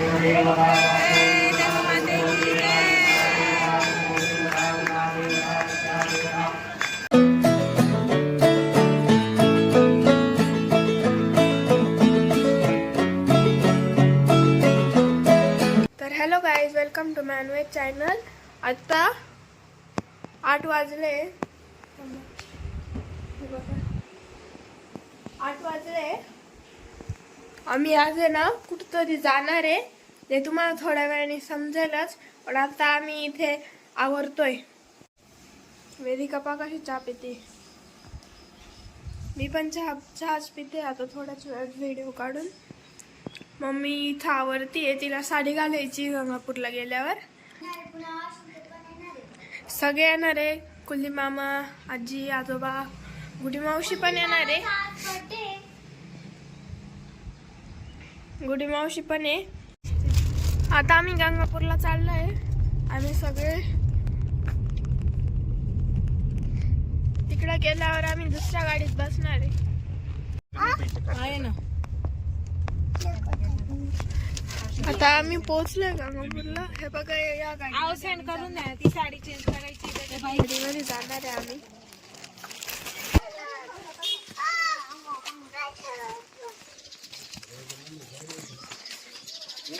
तर hello guys welcome to मॅनवेज channel आत्ता आठ वाजले. आठ वाजले. आम्ही आज आहे ना कुठंतरी जाणार आहे. ते तुम्हाला थोड्या वेळाने समजेलच पण आता आम्ही इथे आवरतोय. वेदिका पाकाशी चहा पिते. मी पण चहा चहाच पिते आता थोड्याच वेळात व्हिडिओ काढून. मम्मी इथं आवरतीये तिला साडी घालायची गंगापूरला गेल्यावर. सगळे येणार आहे कुल्ली मामा आजी आजोबा गुढी मावशी पण येणार आहे. गुडी मावशी पण आहे. आता आम्ही गंगापूरला चाललोय. आम्ही सगळे तिकडे गेल्यावर आम्ही दुसऱ्या गाडीत बसणार आहे. आहे ना? आता आम्ही पोहोचलोय गंगापूरला. हे बघा या गाडी करून द्या ती साडी चेंज करायची. जाणार आहे आम्ही.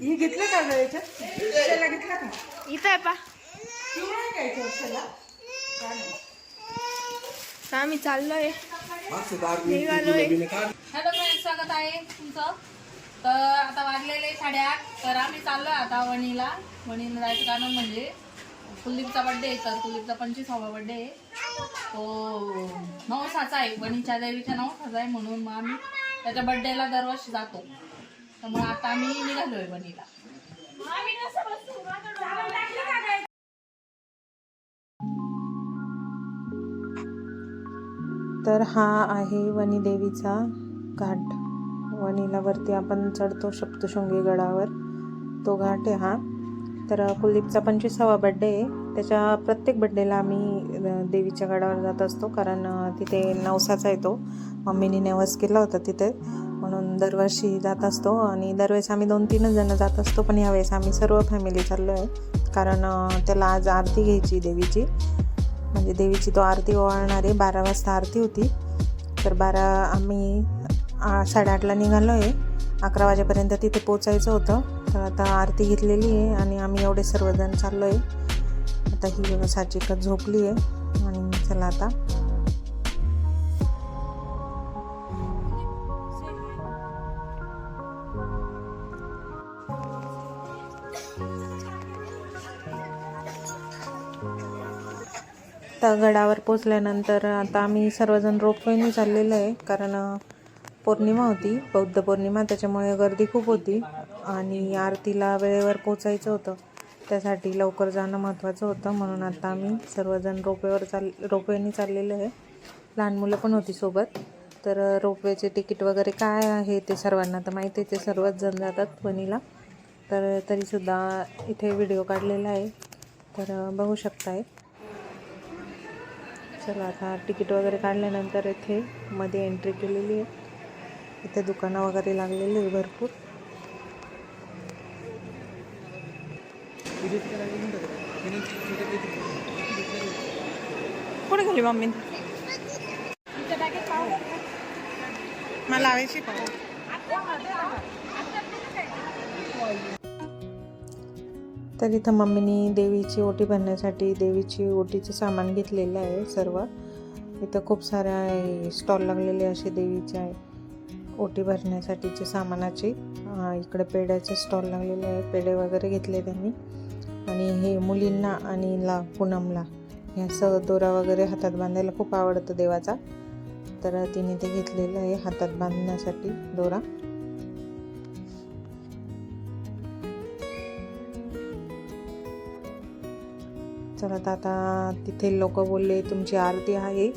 ही घेतलं का गं याच्यात? त्याला घेतला का? इथं आहे पा. पिवळा आहे का याच्यात त्याला तर आम्ही चाललोय. निघालोय. हॅलो फ्रेंड्स स्वागत आहे तुमचं. तर आता वाजलेले साडेआठ. तर आम्ही चाललोय आता वणीला. वणीला जायचं कारण म्हणजे कुलदीपचा बड्डे आहे तर कुलदीपचा पंचवीसावा बड्डे आहे. तो नवसाचा आहे वणीच्या देवीच्या नवसाचा आहे म्हणून मग आम्ही त्याच्या बड्डेला दरवर्षी जातो. त्यामुळे आता आम्ही निघालोय वणीला. तर हा आहे वनी देवीचा घाट. वणीला वरती आपण चढतो सप्तशृंगी गडावर. तो घाट आहे हा. तर कुलदीपचा पंचवीसावा बड्डे आहे. त्याच्या प्रत्येक बड्डेला आम्ही देवीच्या गडावर जात असतो. कारण तिथे नवसाचा आहे तो. मम्मीने नवस केला होता तिथे. म्हणून दरवर्षी जात असतो आणि दरवेळेस आम्ही दोन तीनच जण जात असतो पण यावेळेस आम्ही सर्व फॅमिली चाललो आहे कारण त्याला आज आरती घ्यायची देवीची. म्हणजे देवीची तो आरती ओवाळणार आहे बारा वाजता आरती होती. तर बारा आम्ही साडेआठला निघालो आहे अकरा वाजेपर्यंत तिथे पोचायचं होतं. तर आता आरती घेतलेली आहे आणि आम्ही एवढे सर्वजण चाललो आहे आता ही साचिका झोपली आहे. आणि चला आता आता गडावर पोचल्यानंतर आता आम्ही सर्वजण रोपवेने चाललेलो आहे कारण पौर्णिमा होती बौद्ध पौर्णिमा त्याच्यामुळे गर्दी खूप होती आणि आरतीला वेळेवर पोचायचं होतं. त्यासाठी लवकर जाणं महत्त्वाचं होतं म्हणून आता आम्ही सर्वजण रोपवेवर चाल रोपवेने चाललेलो आहे. लहान मुलं पण होती सोबत. तर रोपवेचे तिकीट वगैरे काय आहे ते सर्वांना तर माहिती आहे ते सर्वच जण जातात वणीला. तर तरीसुद्धा इथे व्हिडिओ काढलेला आहे. तर बघू शकताय. चला आता तिकीट वगैरे काढल्यानंतर इथे मध्ये एंट्री केलेली आहे. इथे दुकानं वगैरे लागलेली आहे भरपूर. कुठे गेली मम्मी? मला लावायची पाव तर इथं मम्मीनी देवीची ओटी भरण्यासाठी देवीची ओटीचं सामान घेतलेलं आहे सर्व. इथं खूप साऱ्या स्टॉल लागलेले असे देवीचे आहे ओटी भरण्यासाठीचे सामानाचे. इकडे पेड्याचे स्टॉल लागलेले आहे पेढे वगैरे घेतले त्यांनी. आणि हे मुलींना आणि ला पूनमला ह्या स दोरा वगैरे हातात बांधायला खूप आवडतं देवाचा. तर तिने ते घेतलेलं आहे हातात बांधण्यासाठी दोरा. चला तर आता तिथे लोक बोलले तुमची आरती आहे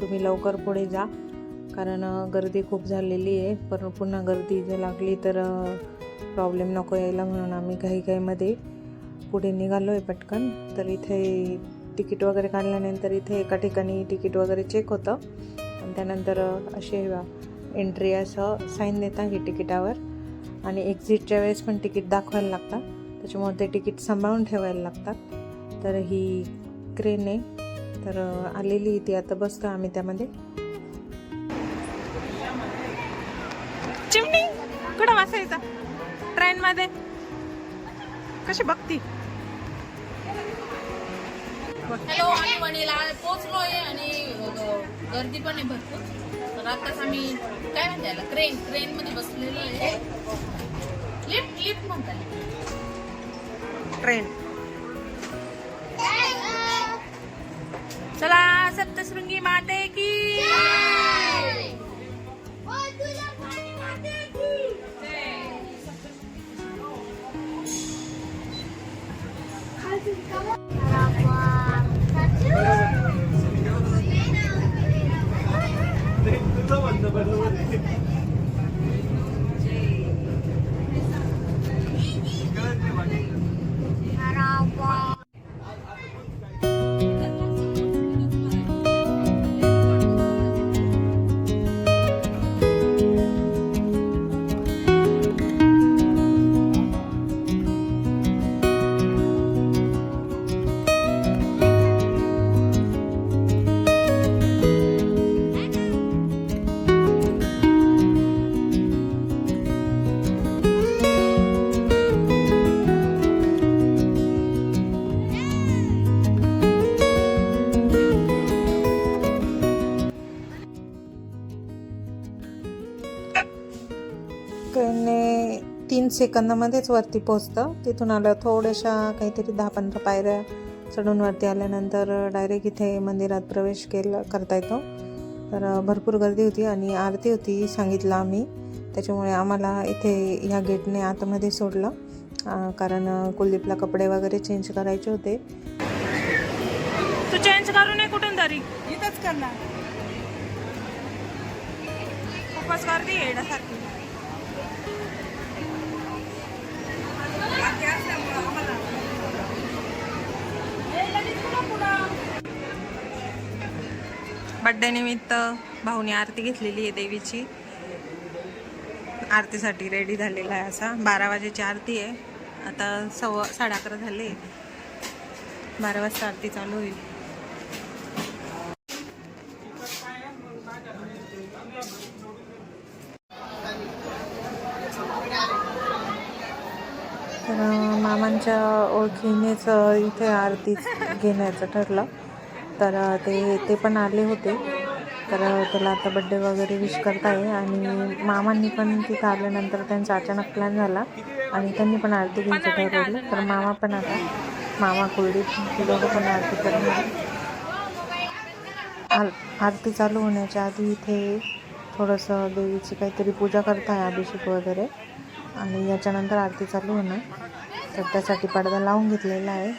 तुम्ही लवकर पुढे जा. कारण गर्दी खूप झालेली आहे. पण पुन्हा गर्दी जर लागली तर प्रॉब्लेम नको यायला म्हणून आम्ही घाईघाईमध्ये पुढे निघालो आहे पटकन. तर इथे तिकीट वगैरे काढल्यानंतर इथे एका ठिकाणी तिकीट वगैरे चेक होतं. आणि त्यानंतर असे एंट्री असं साईन देतात की तिकिटावर. आणि एक्झिटच्या वेळेस पण तिकीट दाखवायला लागतात. त्याच्यामुळे ते तिकीट सांभाळून ठेवायला लागतात. तर ही क्रेन आहे तर आलेली ती आता. बसतो आम्ही त्यामध्ये. चिमणी कुठं बसायचा ट्रेनमध्ये. कशी बघती? हॅलो आम्ही वणीला पोहोचलोय आणि अ, गर्दी पण आहे भरपूर. तर आताच आम्ही काय म्हणते याला? क्रेन क्रेन मध्ये बसलेलो आहे. लिफ्ट लिफ्ट म्हणतात. ट्रेन चला सप्तशृंगी माते की। ट्रेनने सेकंदामध्येच वरती पोचतं. तिथून आलं थोड्याशा काहीतरी दहा पंधरा पायऱ्या चढून वरती आल्यानंतर डायरेक्ट इथे मंदिरात प्रवेश केला करता येतो. तर भरपूर गर्दी होती आणि आरती होती सांगितलं आम्ही. त्याच्यामुळे आम्हाला इथे ह्या गेटने आतमध्ये सोडलं. कारण कुलदीपला कपडे वगैरे चेंज करायचे होते. तू चेंज करू नये कुठून तरी. इथंच करणार. खूपच गर्दी आहे येण्यासारखी बड्डे निमित्त भाऊनी आरती घेतलेली आहे देवीची. आरतीसाठी रेडी झालेला आहे असा. बारा वाजेची आरती आहे. आता सव्वा साडे अकरा झाले. बारा वाजता आरती चालू होईल. मामांच्या ओळखीनेच इथे आरती घेण्याचं ठरलं. तर ते ते पण आले होते. तर त्याला आता बड्डे वगैरे विश करताय आणि मामांनी पण तिथं आल्यानंतर त्यांचा अचानक प्लॅन झाला. आणि त्यांनी पण आरती घ्यायचं ठरवलं. तर मामा पण आता मामा कुलदीप हे दोघं पण आरती करणार. आरती चालू होण्याच्या आधी इथे थोडंसं देवीची काहीतरी पूजा करताय अभिषेक वगैरे. आणि याच्यानंतर आरती चालू होणार. तर त्यासाठी पडदा लावून घेतलेला आहे.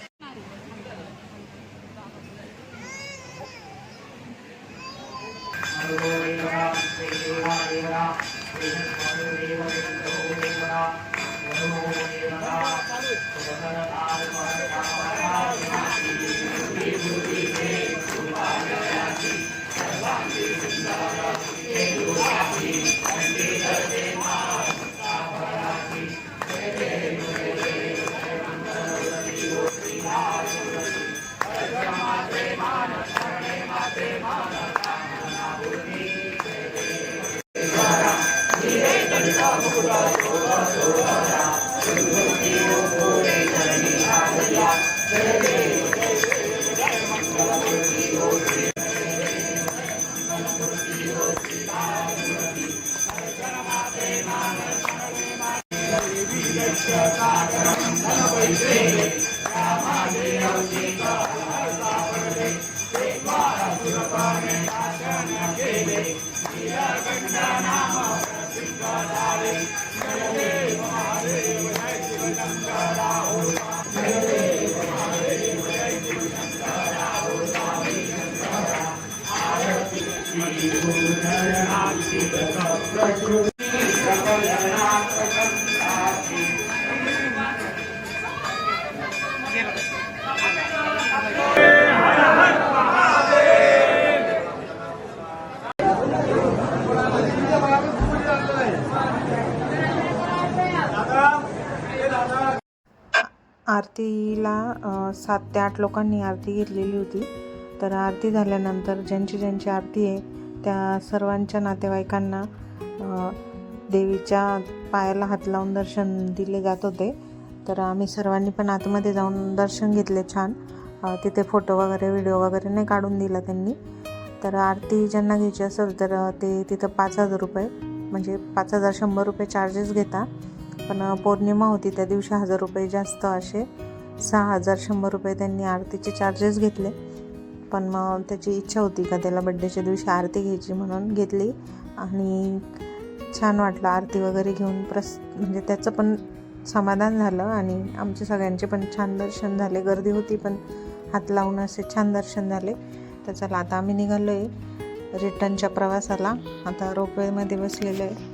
सात ते आठ लोकांनी आरती घेतलेली होती. तर आरती झाल्यानंतर ज्यांची ज्यांची आरती आहे त्या सर्वांच्या नातेवाईकांना देवीच्या पायाला हात लावून दर्शन दिले जात होते. तर आम्ही सर्वांनी पण आतमध्ये जाऊन दर्शन घेतले छान. तिथे फोटो वगैरे व्हिडिओ वगैरे नाही काढून दिला त्यांनी. तर आरती ज्यांना घ्यायची असेल तर ते तिथं पाच हजार रुपये म्हणजे पाच हजार शंभर रुपये चार्जेस घेता. पण पौर्णिमा होती त्या दिवशी हजार रुपये जास्त असे. सहा हजार शंभर रुपये त्यांनी आरतीचे चार्जेस घेतले. पण मग त्याची इच्छा होती का त्याला बड्डेच्या दिवशी आरती घ्यायची म्हणून घेतली. आणि छान वाटलं आरती वगैरे घेऊन. प्रस म्हणजे त्याचं पण समाधान झालं आणि आमचे सगळ्यांचे पण छान दर्शन झाले. गर्दी होती पण हात लावून असे छान दर्शन झाले. तर चला आता आम्ही निघालो आहे रिटर्नच्या प्रवासाला. आता रोपवेमध्ये बसलेलो आहे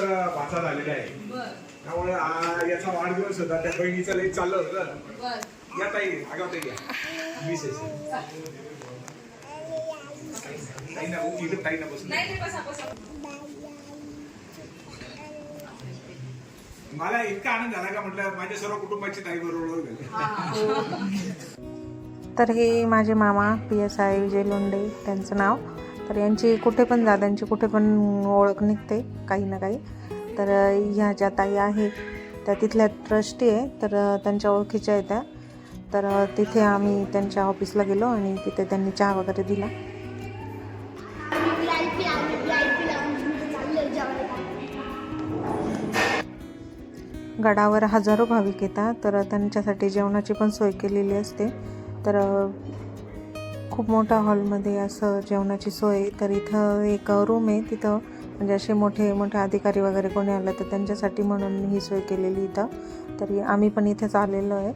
नंतर भाषा झालेला आहे. त्यामुळे हा याचा वाढदिवस होता. त्या बहिणीचं लई चाललं होतं. या ताई आगाव ताई या. विशेष ताई ना इकडे ताई ना बसून मला इतका आनंद झाला का म्हटलं माझ्या सर्व कुटुंबाची ताई बरोबर तर हे माझे मामा P S I Vijay Londhe त्यांचं नाव. तर यांची कुठे पण जा त्यांची कुठे पण ओळख निघते काही ना काही. तर ह्या ज्या ताई आहे त्या तिथल्या ट्रस्टी आहे तर त्यांच्या ओळखीच्या आहेत त्या. तर तिथे आम्ही त्यांच्या ऑफिसला गेलो आणि तिथे त्यांनी चहा वगैरे दिला. गडावर हजारो भाविक येतात तर त्यांच्यासाठी जेवणाची पण सोय केलेली असते. तर खूप मोठा हॉलमध्ये असं जेवणाची सोय तर इथं एक रूम आहे. तिथं म्हणजे असे मोठे मोठे अधिकारी वगैरे कोणी आलं तर त्यांच्यासाठी म्हणून ही सोय केलेली इथं. तरी आम्ही पण इथेच आलेलो आहे.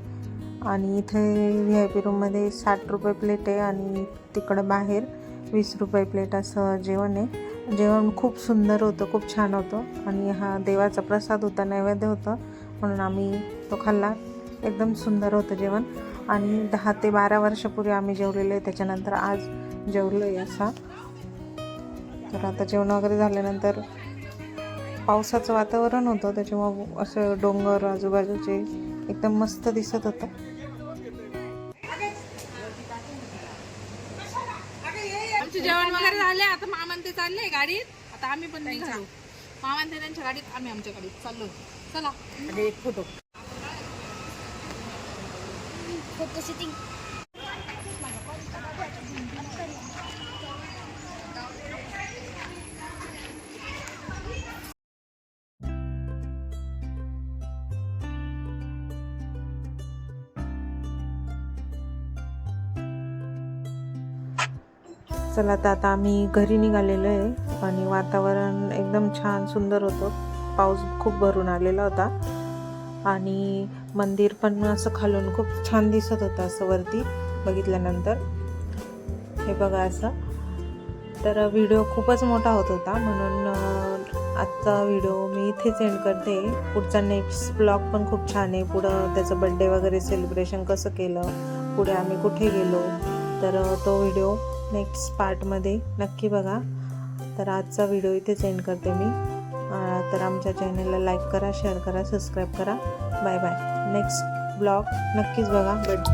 आणि इथे व्ही आय पी रूममध्ये साठ रुपये प्लेट आहे आणि तिकडं बाहेर वीस रुपये प्लेट असं जेवण आहे. जेवण खूप सुंदर होतं खूप छान होतं. आणि हा देवाचा प्रसाद होता नैवेद्य होतं. म्हणून आम्ही तो खाल्ला. एकदम सुंदर होतं जेवण. आणि दहा ते बारा वर्षापूर्वी आम्ही जेवलेलो आहे त्याच्यानंतर आज जेवलो आहे असा. तर आता जेवण वगैरे झाल्यानंतर पावसाचं वातावरण होतं त्याच्यामुळं असं डोंगर आजूबाजूचे एकदम मस्त दिसत होतं. आमचे जेवण वगैरे झाले आता मामान ते चालले गाडीत. आता आम्ही पण निघालो. मामान ते त्यांच्या गाडीत आम्ही आमच्या गाडीत चाललो. चला. एक फोटो फोटो शूटिंग चला तर आता आम्ही घरी निघालेलो आहे आणि वातावरण एकदम छान सुंदर होतं. पाऊस खूप भरून आलेला होता. आणि मंदिर पण असं खालून खूप छान दिसत होतं असं वरती बघितल्यानंतर. हे बघा असं. तर व्हिडिओ खूपच मोठा होत होता. म्हणून आजचा व्हिडिओ मी इथेच एंड करते. पुढचा नेक्स्ट ब्लॉग पण खूप छान आहे. पुढं त्याचं बड्डे वगैरे सेलिब्रेशन कसं केलं पुढे आम्ही कुठे गेलो तर तो व्हिडिओ नेक्स्ट पार्टमध्ये नक्की बघा. तर आजचा व्हिडिओ इथेच एंड करते मी. तर आमच्या चॅनलला लाईक करा शेअर करा सबस्क्राईब करा. बाय बाय नेक्स्ट ब्लॉग नक्कीच बघा. बट